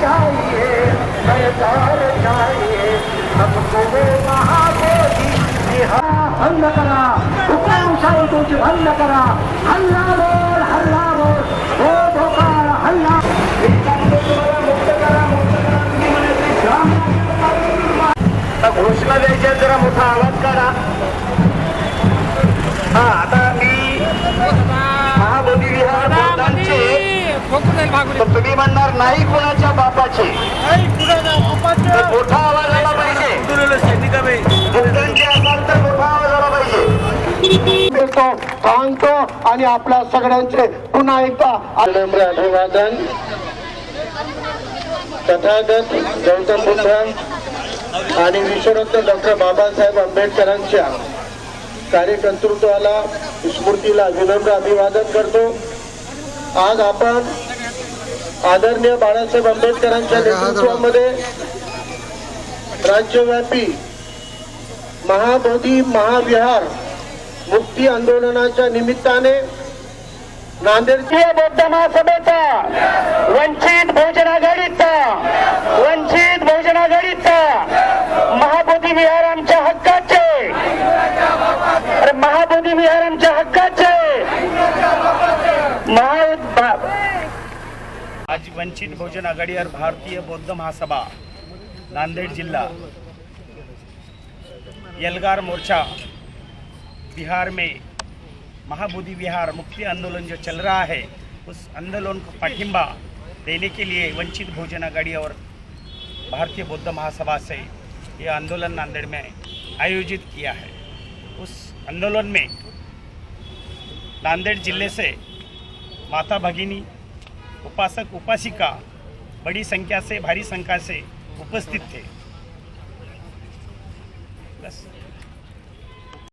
चाहिए सरकार चाहिए हमको वो महाबोधी भंग करा हुकाम सारे कुछ भंग करा हल्ला बोल हल्ला बोल वो भोकाल हल्ला घोषणा द्यायच्या जरा मोठा आवाज काढा हा तर तुम्ही म्हणणार नाही कोणाच्या बापाचे. मोठा आवाज आला पाहिजे. भक्तांचे असाल तर मोठा आवाज आला पाहिजे. देतो सांगतो आणि आपल्या सगळ्यांचे पुन्हा एकदा विनम्र अभिवादन. तथागत गौतम बुद्ध आणि विश्वरत्न डॉक्टर बाबासाहेब आंबेडकरांच्या कार्यकर्तृत्वाला स्मृतीला विनम्र अभिवादन करतो. आज आपण आदरणीय बाळासाहेब आंबेडकरांच्या नेतृत्वामध्ये राज्यव्यापी महाबोधी महाविहार मुक्ती आंदोलनाच्या निमित्ताने नांदेडच्या बौद्ध महासभेचा वंचित बहुजन आघाडीचा वंचित बहुजन आघाडीचा वंचित बहुजन आघाड़ी और भारतीय बौद्ध महासभा, नांदेड़ जिला यलगार मोर्चा, बिहार में महाबोधि विहार मुक्ति आंदोलन जो चल रहा है, उस आंदोलन को पाठिंबा देने के लिए वंचित बहुजन आघाड़ी और भारतीय बौद्ध महासभा से ये आंदोलन नांदेड़ में आयोजित किया है। उस आंदोलन में नांदेड़ ज़िले से माता भगिनी उपासक उपासिका बड़ी संख्या से भारी संख्या से उपस्थित थे। बस।